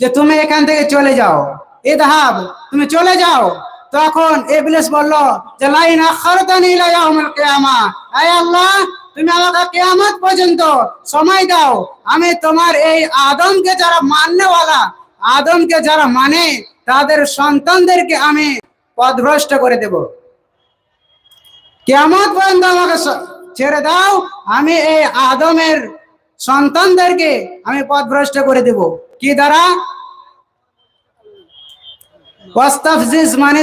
যে তুমি এখান থেকে চলে যাও। ইদহাব তুমি চলে যাও। তখন ইবলিস বলল, যে লাইন আখারতানি ইলা ইয়াউমিল কিয়ামা। আয় আল্লাহ, তুমি আমাকে কিয়ামত পর্যন্ত সময় দাও। আমি তোমার এই আদমকে যারা মাননেওয়ালা আদমকে যারা মানে তাদের সন্তানদেরকে আমি পথভ্রষ্ট করে দেব। কেমন পর্যন্ত আমাকে ছেড়ে দাও। আমি এই আদমের সন্তানদেরকে আমি পথভ্রষ্ট করে দেব। কি দ্বারা? মান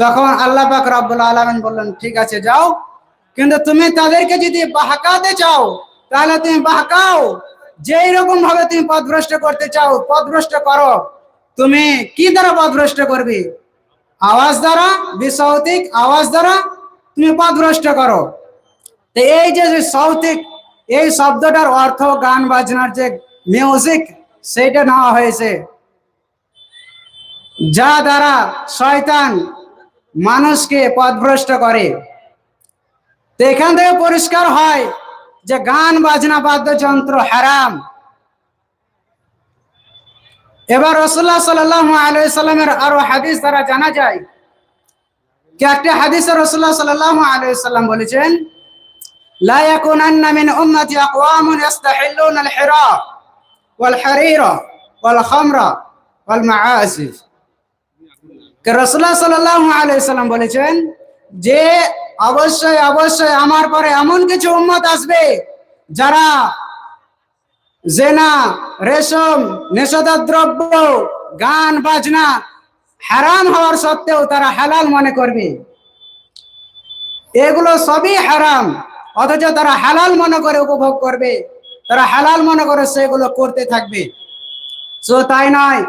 তখন আল্লাহ পাক রব্বুল আলামিন বললেন, ঠিক আছে, যাও। কিন্তু তুমি তাদেরকে যদি বাহকাতে চাও, তাহলে তুমি বাহকাও। যেই রকম ভাবে তুমি পথভ্রষ্ট করতে চাও, পথভ্রষ্ট করো। তুমি কি দ্বারা পথভ্রষ্ট করবে? আওয়াজ দ্বারা? বিসৌতিক আওয়াজ দ্বারা তুমি পথভ্রষ্ট করো। এই যে সৌতিক এই শব্দটার অর্থ গান বাজনার যে মিউজিক সেইটা নেওয়া হয়েছে। যা দ্বারা শয়তান মানুষকে পথভ্রষ্ট করে। তো এখান থেকে পরিষ্কার হয় যে গান বাজনা বাদ্যযন্ত্র হারাম। এবার রসুল্লাহ সাল্লাহ আলাইসাল্লামের আরও হাদিস দ্বারা জানা যায়। একটি হাদিসে রসুল্লাহ সাল্লাহ আলাইসাল্লাম বলেছেন لا يكونن من أمتي أقوام يستحلون الحراء والحرير والخمر والمعازف কে রসুল্লাহ সাল্লাহ আলাইসাল্লাম বলেছেন যে অবশ্যই অবশ্যই আমার পরে এমন কিছু উম্মত আসবে যারা জেনা রেশম নেশাদার দ্রব্য গান বাজনা হারাম হওয়ার সত্ত্বেও তারা হালাল মনে করবে এগুলো সবই হারাম অথচ তারা হালাল মনে করে উপভোগ করবে। তারা হালাল মনে করে সেগুলো করতে থাকবে। সো তাই নয়।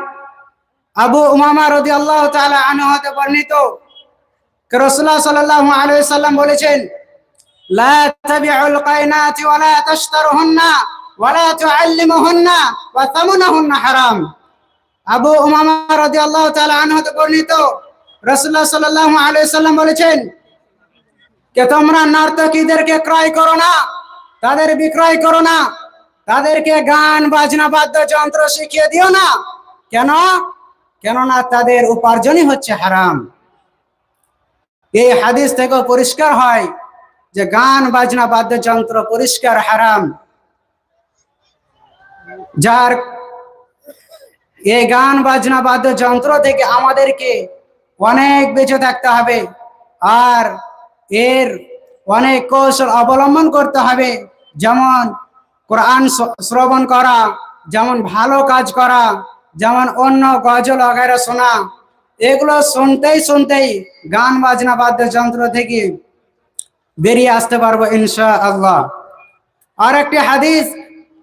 আবু উমামা রদি আল্লাহ তাআলা আনহু হতে বর্ণিত। রাসূলুল্লাহ সাল্লাল্লাহু আলাইহি সাল্লাম বলেছেন আবু বর্ণিত। বলেছেন যে তোমরা নর্তকীদেরকে ক্রয় করো না? তাদের বিক্রয় করো না। তাদেরকে গান, বাজনা, বাদ্যযন্ত্র শিখিয়ে দিও না। কেন? কেননা তাদের উপার্জনই হচ্ছে হারাম। এই হাদিস থেকে পরিষ্কার হয় যে গান, বাজনা, বাদ্যযন্ত্র পরিষ্কার হারাম। যার এই গান, বাজনা, বাদ্যযন্ত্র থেকে আমাদেরকে অনেক বেঁচে থাকতে হবে। আর এর অনেক কৌশল অবলম্বন করতে হবে। যেমন কোরআন শ্রবণ করা, যেমন ভালো কাজ করা, যেমন অন্য গজল অগেরা শোনা। এগুলো শুনতেই শুনতেই গান, বাজনা, বাদ্যযন্ত্র থেকে বেরিয়ে আসতে পারব ইনশা আল্লাহ আর একটি হাদিস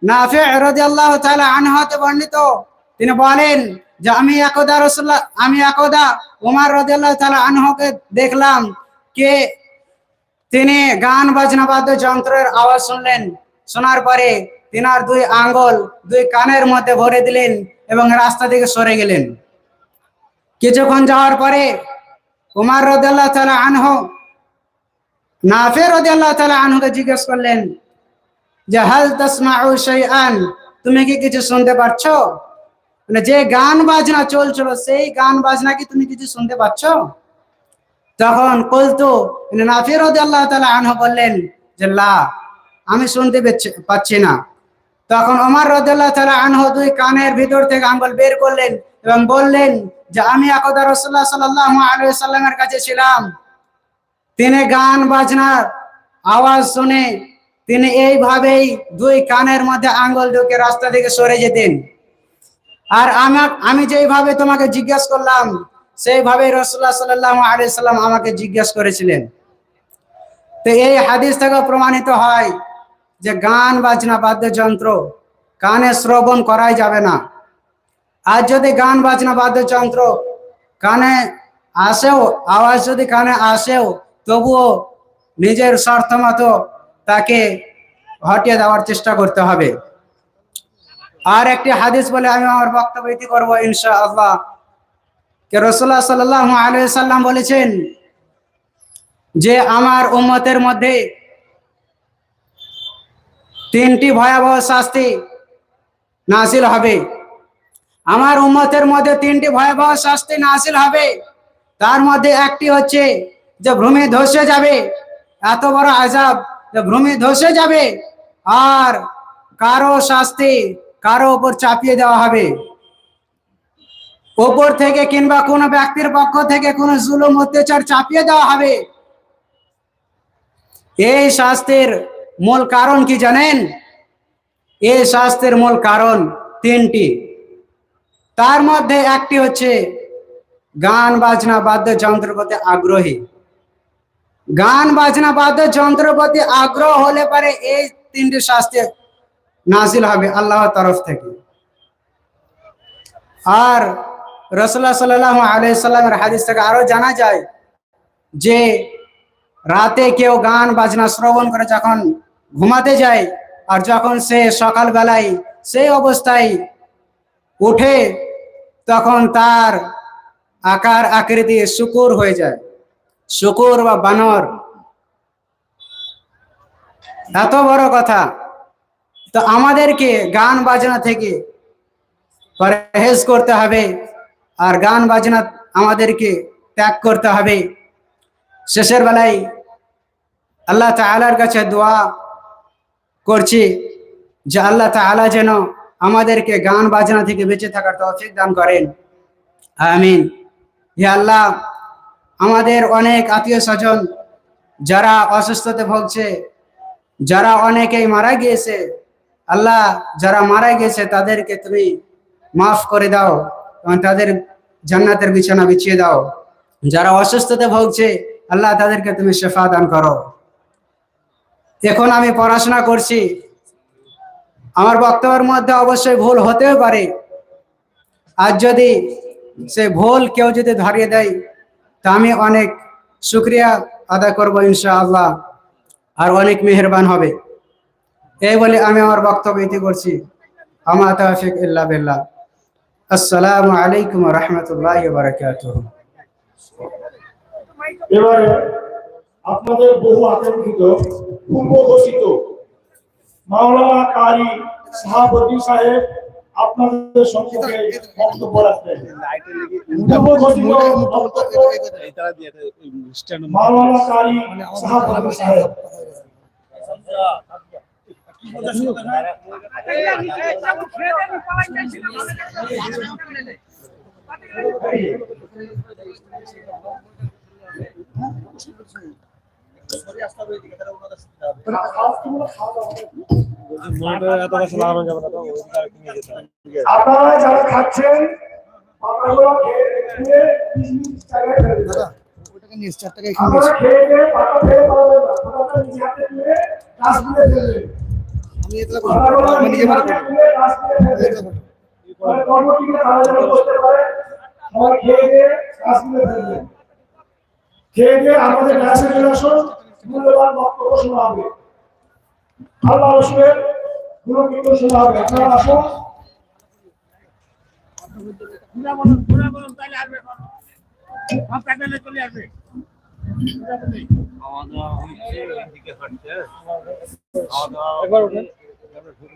নাফে আল্লাহ তাআলা আনহাতে বর্ণিত। তিনি বলেন যে, আমি একদা রাসূলুল্লাহ, আমি একদা ওমর রাদিয়াল্লাহু তাআলা আনহুকে দেখলাম, কে তিনি গান বাজনা বাদ্যযন্ত্রের আওয়াজ শুনলেন। শোনার পরে তিনার দুই আঙ্গুল দুই কানের মধ্যে ভরে দিলেন এবং রাস্তা থেকে সরে গেলেন। কিছুক্ষণ যাওয়ার পরে উমার রদাল্লাহ তালা আনহ, নাফের রদাল্লাহ তালা আনহুকে জিজ্ঞেস করলেন যে, হাল তসমাউ শাইআন? তুমি কি কিছু শুনতে পাচ্ছো মানে যে গান বাজনা চলছিল, সেই গান বাজনা কি তুমি কিছু শুনতে পাচ্ছ তখন কলতু নাফির আল্লাহ তালা আনহ বললেন যে আমি শুনতে পাচ্ছি না। তখন ওমর রদাল্লাহ তালা আনহ দুই কানের ভিতর থেকে আঙ্গুল বের করলেন এবং বললেন যে, আমি একদা রসুল্লাহ সাল্লাহ আলু সাল্লামের কাছে ছিলাম। তিনি গান বাজনার আওয়াজ শুনে তিনি এইভাবেই দুই কানের মধ্যে আঙ্গুল ঢুকে রাস্তা থেকে সরে যেতেন। আর আমার, আমি যেইভাবে তোমাকে জিজ্ঞাসা করলাম সেইভাবে রসুল্লাহ সাল্লাহ আলি সাল্লাম আমাকে জিজ্ঞেস করেছিলেন। তো এই হাদিস থেকে প্রমাণিত হয় যে গান বাজনা বাদ্যযন্ত্র কানে শ্রবণ করাই যাবে না। আর যদি গান বাজনা বাদ্যযন্ত্র কানে আসেও, আওয়াজ যদি কানে আসেও, তবুও নিজের স্বার্থ মতো তাকে হটিয়ে দেওয়ার চেষ্টা করতে হবে। আর একটি হাদিস বলে আমি আমার বক্তব্য করব ইনশা আল্লাহ রসুল্লাহ সাল্লাহ আলিয়া সাল্লাম বলেছেন যে আমার উম্মতের মধ্যে তিনটি ভয়াবহ শাস্তি নাসিল হবে। আমার উম্মতের মধ্যে তিনটি ভয়াবহ শাস্তি নাসিল হবে। তার মধ্যে একটি হচ্ছে যে ভূমি ধসে যাবে, এত বড় আজাব যে ভূমি ধসে যাবে, আর কারও শাস্তি কারও উপর চাপিয়ে দেওয়া হবে। ওপর থেকে কিংবা কোনো ব্যক্তির পক্ষ থেকে কোনো জুলুম, অত্যাচার চাপিয়ে দেওয়া হবে। এই শাস্তির মূল কারণ কি জানেন? এই শাস্তির মূল কারণ তিনটি। তার মধ্যে একটি হচ্ছে গান, বাজনা, বাদ্যযন্ত্রের প্রতি আগ্রহী। গান, বাজনা, বাদ্যযন্ত্রের প্রতি আগ্রহ হলে পারে এই তিনটি শাস্তি নাজিল হবে আল্লাহর তরফ থেকে। আর রসুল্লাহ সাল্লাহ আলাইসাল্লামের হাদিস থেকে আরও জানা যায় যে রাতে কেউ গান বাজনা শ্রবণ করে যখন ঘুমাতে যায় আর যখন সে সকালবেলায় সেই অবস্থায় উঠে, তখন তার আকার আকৃতি শুকুর হয়ে যায়। শুকুর বা বানর। এত বড় কথা। তো আমাদেরকে গান বাজনা থেকে পরহেজ করতে হবে। আর গান বাজনা আমাদেরকে ত্যাগ করতে হবে। শেষের বেলায় আল্লাহ তালার কাছে দোয়া করছি যে আল্লাহ তাআলা যেন আমাদেরকে গান বাজনা থেকে বেঁচে থাকার তৌফিক দান করেন। আমিন। হে আল্লাহ, আমাদের অনেক আত্মীয় স্বজন যারা অসুস্থতে ভুগছে, যারা অনেকেই মারা গিয়েছে, আল্লাহ যারা মারা গিয়েছে তাদেরকে তুমি মাফ করে দাও। তাদের জান্নাতের বিছানা বিছিয়ে দাও। যারা অসুস্থতে ভুগছে, আল্লাহ তাদেরকে তুমি শেফা দান করো। এখন আমি পড়াশোনা করছি। আমার বক্তব্যের মধ্যে অবশ্যই ভুল হতেও পারে। আর যদি সে ভুল কেউ যদি ধরিয়ে দেয়, তা আমি অনেক শুক্রিয়া আদায় করব ইনশাআল্লাহ, আর অনেক মেহরবান হবে। এই বলে আমি আমার বক্তব্য ইতি করছি। আমার তৌফিক ইল্লা বিল্লাহ। আসসালামু আলাইকুম রহমতুল্লাহ বারকাতুহ। এবারে আপনাদের বহু আকাঙ্ক্ষিত পূর্ব ঘোষিত মাওলানা কারি সাহাবতী সাহেব আপনাদের সম্পর্কে বক্তব্য রাখবেন। পূর্ব ঘোষিত মাওলানা কারি সাহাবতী সাহেব। আপনারা যারা খাচ্ছেন। ওটাকে নিয়ে চার টাকা নিজে তুলে ফেলবেন আমি নিজে নিজে হাতে করি। তুলে ডাস্টবিনে ফেলবেন কর্মটিকে তারা যেন করতে পারে সবাই খেয়ে খেয়ে আমাদের কাছে চলে আসুন মূল্যবান বক্তব্য শোনা হবে। আল্লাহ রসুলের গুণকীর্তন শোনা হবে। আপনারা আসুন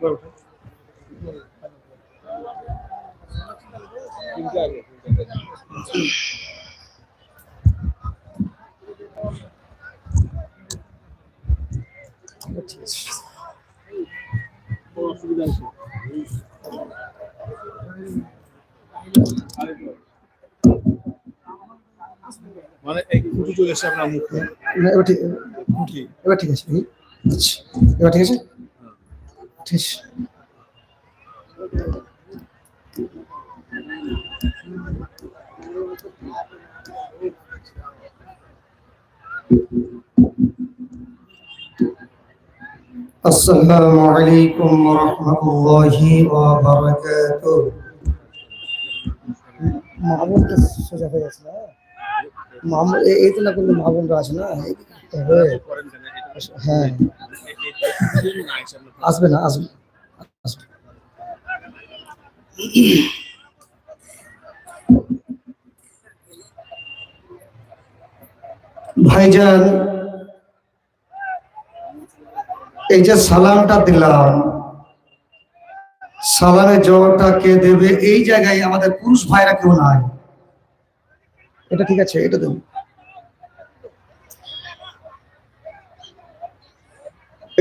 মানে এই ফুটু চলে এসে আপনার মুখে এবার ঠিক এবার ঠিক আছে আচ্ছা, এবার ঠিক আছে? ঠিক আছে السلام عليكم ورحمة الله وبركاته মাহবুব তো সোজা হয়ে গেছে না মাহবুব এ- এই তো না করলে মাহবুবরা আছে না এই তো করতে হবে হ্যাঁ। আসবে না আসবে। আসবে ভাইজান এই যে সালামটা দিলাম সালামের জবাবটা কে দেবে? এই জায়গায় আমাদের পুরুষ ভাইরা কেউ নাই। এটা ঠিক আছে এটা দেবো।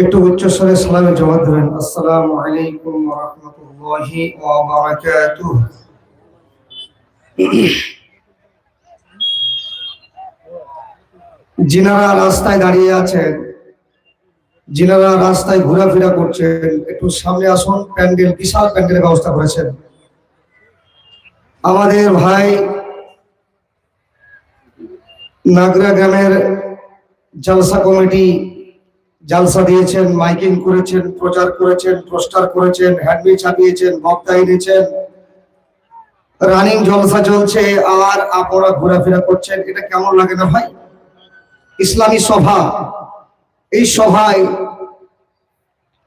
একটু উচ্চ স্বরে সালামের জবাব দেবেন। আসসালামু আলাইকুম ওয়া রাহমাতুল্লাহি ওয়া বারাকাতুহু যিনারা রাস্তায় দাঁড়িয়ে আছেন। যিনারা রাস্তায় ঘোরাফেরা করছেন। একটু সামনে আসুন, প্যান্ডেল, বিশাল প্যান্ডেলের ব্যবস্থা করেছেন। আমাদের ভাই নাগরা গ্রামের জলসা কমিটি জালসা দিয়েছেন, মাইকিং করেছেন, প্রচার করেছেন, পোস্টার করেছেন, হ্যান্ডবিল ছাপিয়েছেন বক্তা এনেছেন। রানিং জলসা চলছে, আর আপনারা ঘোরাফেরা করছেন। এটা কেমন লাগে না ভাই? ইসলামী সভা। এই সভায়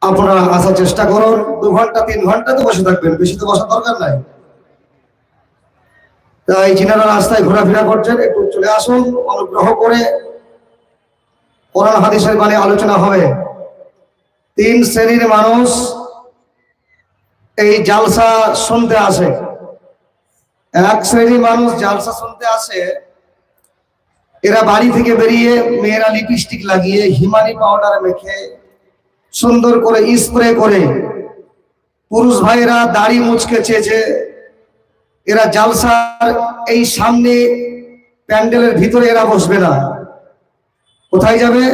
আপনারা আসার চেষ্টা করুন। দু ঘণ্টা, তিন ঘণ্টা তো বসে থাকবেন, বেশি তো বসার দরকার নাই। তাই যিনারা রাস্তায় ঘোরাফেরা করছেন, একটু চলে আসুন, অনুগ্রহ করে কোরআন হাদিসের মানে আলোচনা হবে। তিন শ্রেণির মানুষ এই জালসা শুনতে আসে। এক শ্রেণির মানুষ জালসা শুনতে আসে, এরা বাড়ি থেকে বেরিয়ে মেয়েরা লিপস্টিক লাগিয়ে হিমানি পাউডার মেখে সুন্দর করে স্প্রে করে। পুরুষ ভাইরা দাড়ি মুচকে চেয়েছে, এরা জালসার এই সামনে প্যান্ডেলের ভিতরে এরা বসবে না। কোথায় যাবে?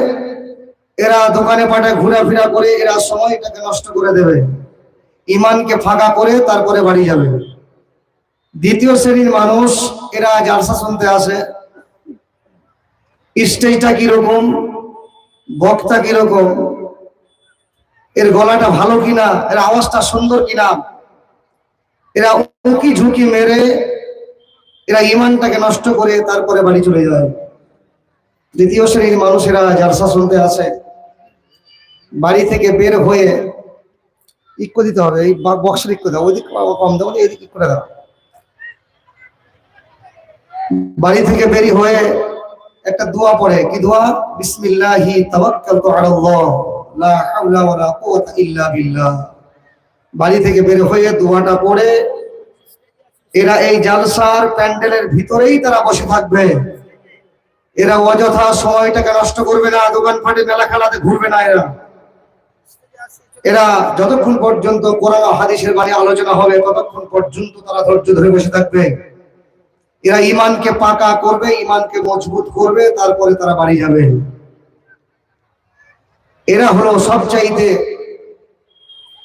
এরা দোকানে পাটায় ঘোরাফেরা করে, এরা সময়টাকে নষ্ট করে দেবে। ইমানকে ফাঁকা করে তারপরে বাড়ি যাবে। দ্বিতীয় শ্রেণির মানুষ, এরা জালসা শুনতে আসে। স্টেজটা কীরকম? বক্তা কীরকম? এর গলাটা ভালো কিনা? এর আওয়াজটা সুন্দর কিনা? এরা উকি ঝুঁকি মেরে, এরা ইমানটাকে নষ্ট করে তারপরে বাড়ি চলে যায়। দ্বিতীয় শ্রেণির মানুষেরা জালসা শুনতে আসে। বাড়ি থেকে বের হয়ে ইক্কো দিতে হবে, এই বক্সের ইক্কো দাও, ওইদিক কম দাও এইদিক ইক করে দাও। বাড়ি থেকে বেরি হয়ে একটা দোয়া পড়ে, কি দোয়া? বিসমিল্লাহি তাওয়াক্কালতু আলাল্লাহ, লা হাওলা ওয়ালা কুওয়াতা ইল্লা বিল্লাহ। বাড়ি থেকে বের হয়ে দোয়াটা পড়ে, এরা এই জালসার প্যান্ডেলের ভিতরেই তারা বসে থাকবে। এরা অযথা সময়টাকে নষ্ট করবে না, দোকান ফাটে, মেলা খেলাতে ঘুরবে না এরা। এরা যতক্ষণ পর্যন্ত কোরআন হাদিসের মানে আলোচনা হবে, ততক্ষণ পর্যন্ত তারা ধৈর্য ধরে বসে থাকবে। এরা ইমানকে পাকা করবে ইমানকে মজবুত করবে, তারপরে তারা বাড়ি যাবে। এরা হলো সবচাইতে,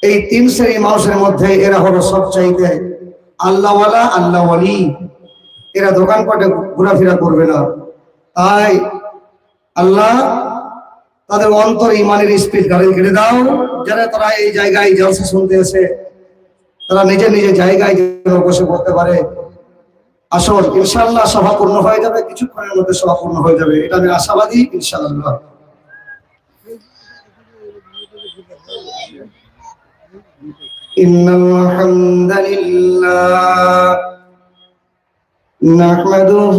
এই তিন শ্রেণি মানুষের মধ্যে এরা হলো সবচাইতে আল্লাহওয়ালা, আল্লাহওয়ালি। এরা দোকানপাটে ঘোরাফেরা করবে না। তাই আল্লাহ তাদের অন্তর ইমানের স্পিড গাড়ি কেটে দাও যারা তারা এই জায়গায় জলসা শুনতে এসে তারা নিজের নিজের জায়গায় যেন বসে পড়তে পারে আসল ইনশাল্লাহ সভা পূর্ণ হয়ে যাবে কিছুক্ষণের মধ্যে সভা পূর্ণ হয়ে যাবে এটা আমি আশাবাদী ইনশাআল্লাহ إن الحمد لله نحمده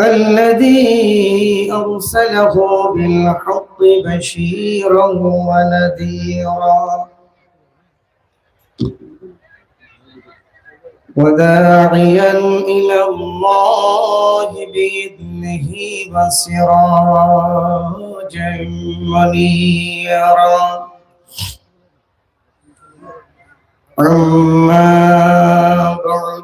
الذي أرسله بالحق بشيرا ونذيرا. وداعيا إلى الله بإذنه وسراجا منيرا. أما بعد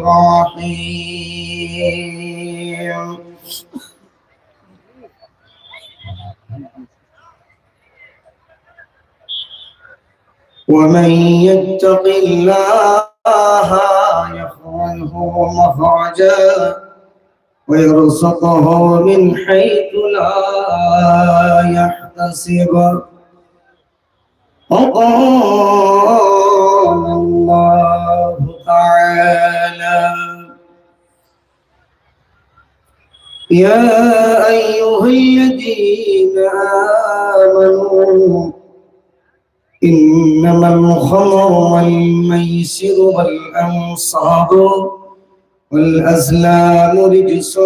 الرحيم. ومن يتق الله يخرجه مخرجا ويرزقه من حيث لا يحتسب. الله تعالى. يا أيها الذين آمنوا إنما الخمر والميسر والأنصاب والأزلام رجس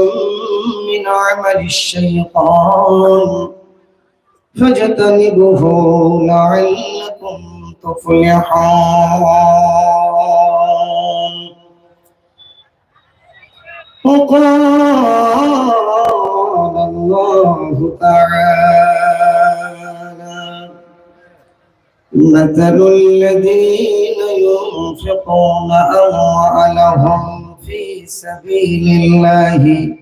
من عمل الشيطان. فاجتنبوه لعلكم تفلحون. وقال الله تعالى مثل الذين ينفقون أموالهم في سبيل الله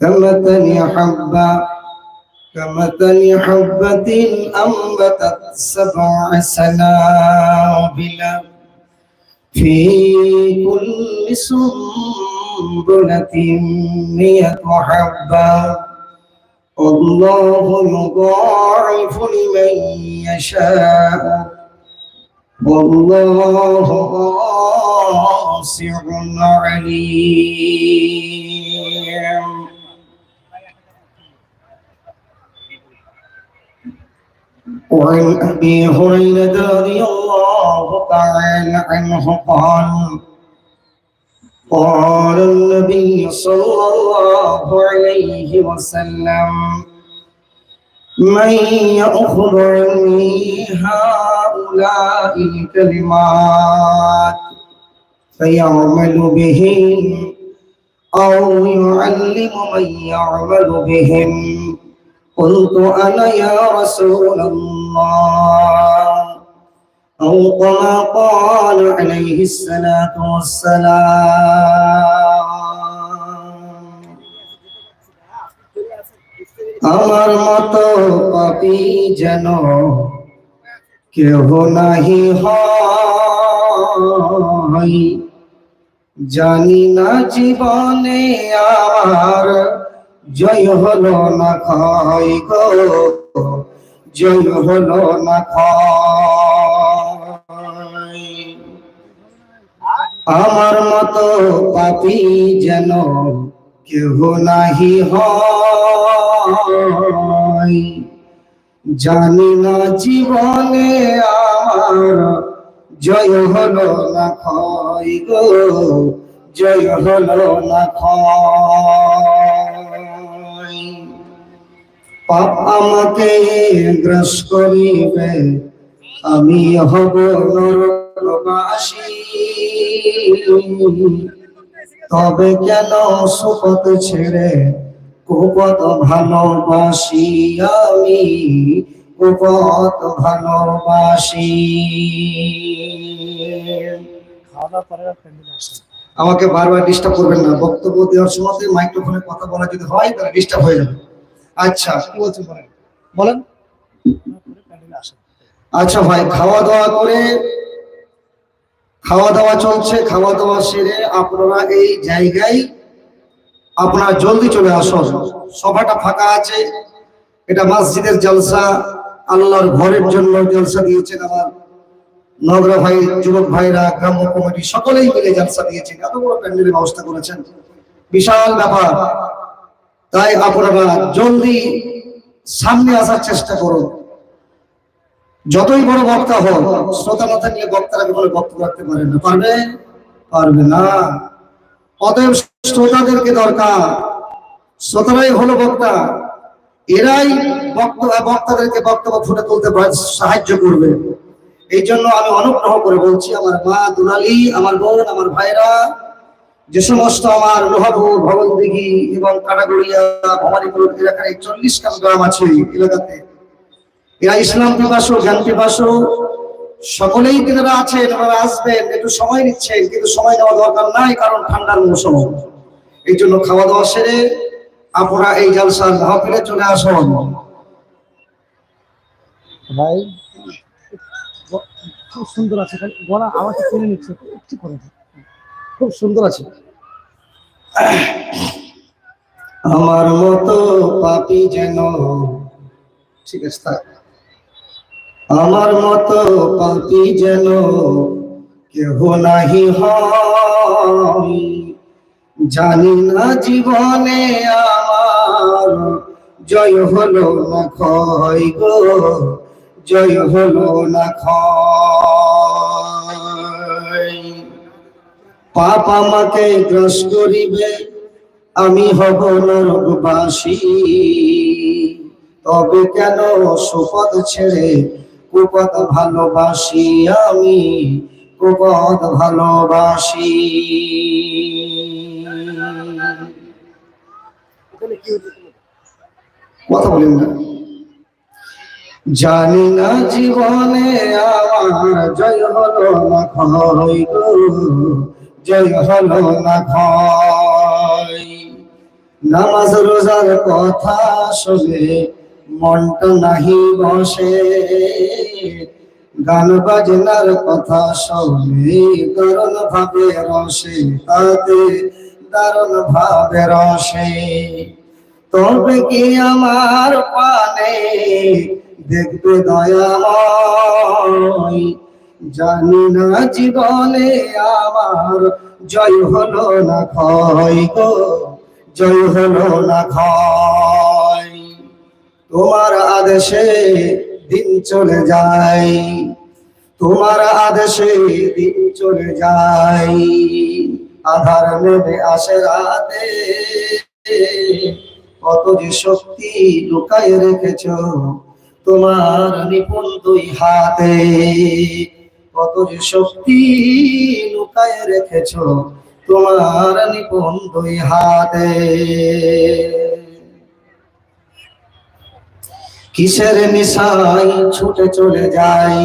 كمثل حبة كمثل حبة أنبتت سبع سنابل في كل سنبلة مئة حبة. الله يضاعف لمن يشاء. والله واسع عليم. وعن أبي هريرة رضي الله تعالى عنه قال قال النبي صلى الله عليه وسلم من يأخذ عني هؤلاء الكلمات فيعمل بهم أو يعلم من يعمل بهم؟ قلت أنا يا رسول الله. أو كما قال عليه الصلاة والسلام আমার মতো পাপি যেন কেহ নাহি হয় জানি না জীবনে আমার জয় হলো না খাই গো জয় হলো না খাই আমার মতো পাপি যেন কেহ নাহি হয়। জানি না জীবনে আমার জয় হলো না ক্ষয় গো, জয় হলো না পাপ আমাকে গ্রাস করিবে আমি হব নরকবাসী। তবে কেন সুপথ ছেড়ে কুপত ভালোবাসি আমি? কুপত ভালোবাসি। আমাকে বারবার ডিস্টার্ব করবেন না। বক্তব্য দেওয়ার সময় মাইক্রোফোনে কথা বলা যদি হয় তাহলে ডিস্টার্ব হয়ে যাবে। আচ্ছা কি বলছেন বলেন? বলেন। আচ্ছা ভাই, খাওয়া দাওয়া করে খাওয়া দাওয়া চলছে, খাওয়া দাওয়া সেরে আপনারা এই জায়গায় আপনারা জলদি চলে আসুন। সভাটা ফাঁকা আছে, এটা মসজিদের জলসা, আল্লাহর ঘরের জন্য জলসা দিয়েছেন আমার নগরা ভাই, যুবক ভাইরা, গ্রাম্য কমিটি, সকলেই মিলে জলসা দিয়েছেন, এত বড় প্যান্ডেলের ব্যবস্থা করেছেন। বিশাল ব্যাপার। তাই আপনারা জলদি সামনে আসার চেষ্টা করুন। যতই বড় বক্তা হোক, শ্রোতা না থাকলে বক্তারা কখনো বক্তব্য রাখতে পারে না। পারবে? পারবে না। অতএব শ্রোতাদেরকে দরকার। শ্রোতারাই হলো বক্তা। এরাই বক্তাদেরকে বক্তব্য ফুটে তুলতে সাহায্য করবে। এই জন্য আমি অনুগ্রহ করে বলছি, আমার মা দুলালি, আমার বোন, আমার ভাইরা, যে সমস্ত আমার লোহাপুর ভবন দিঘি এবং কাটাগড়িয়া, ভবানীপুর, এলাকার এই চল্লিশ গ্রাম আছে এলাকাতে এরা ইসলাম পিপাসু জ্ঞান পিপাসু সকলেই তেনারা আছেন ওনারা আসবেন একটু সময় নিচ্ছেন কিন্তু সময় দেওয়া দরকার নাই কারণ ঠান্ডার মৌসুম। এই জন্য খাওয়া দাওয়া সেরে আপনারা এই জালসার মহাপিলে চলে আসুন। ভাই খুব সুন্দর আছে গলা আমাকে টেনে নিচ্ছে একটু করে খুব সুন্দর আছে। আমার মতো পাপি যেন ঠিক আছে। আমার মতো পাপি যেন কেহ নাহি জানি না জীবনে আমার জয় হলো না ক্ষয় গো, জয় হলো না ক্ষয়। পাপ আমাকে গ্রাস করিবে, আমি হব নরকবাসী। তবে কেন সুপদ ছেড়ে কুপদ ভালোবাসি আমি কুপদ ভালোবাসি। কথা বলেন না। জানি না জীবনে আমার জয় হলো না ক্ষয় জয় হলো না ক্ষয় নামাজ রোজার কথা শুনে মনটা নাহি বসে। গান বাজনার কথা শুনে দারুণ ভাবে রসে, তাতে দারুণ ভাবে রসে। তবে কি আমার পানে দেখবে দয়াময়? জানি না জীবনে আমার জয় হলো না ক্ষয় গো, জয় হলো না ক্ষয়। তোমার আদেশে দিন চলে যায়। তোমার আদেশে দিন চলে যায়। আধার নেমে আসে রাতে। কত যে শক্তি লুকায় রেখেছ তোমার নিপুণ দুই হাতে। কত যে শক্তি লুকায় রেখেছ তোমার নিপুণ দুই হাতে। কিসের নিশাই ছুটে চলে যাই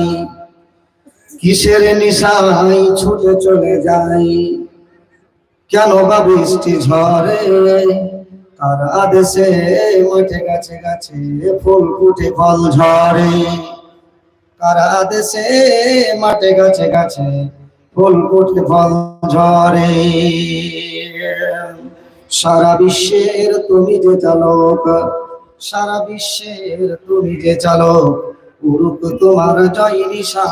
কিসের নিশাই ছুটে চলে যাই কেন বা বৃষ্টি ঝরে? তার আদেশে মাঠে গাছে গাছে ফুল ফুটে ফল ঝরে। তার আদেশে মাঠে গাছে গাছে ফুল ফুটে ফল ঝরে। সারা বিশ্বের তুমি যে চালক সারা বিশ্বের তুমি যে চালক উরুক তোমার জয় নিশা।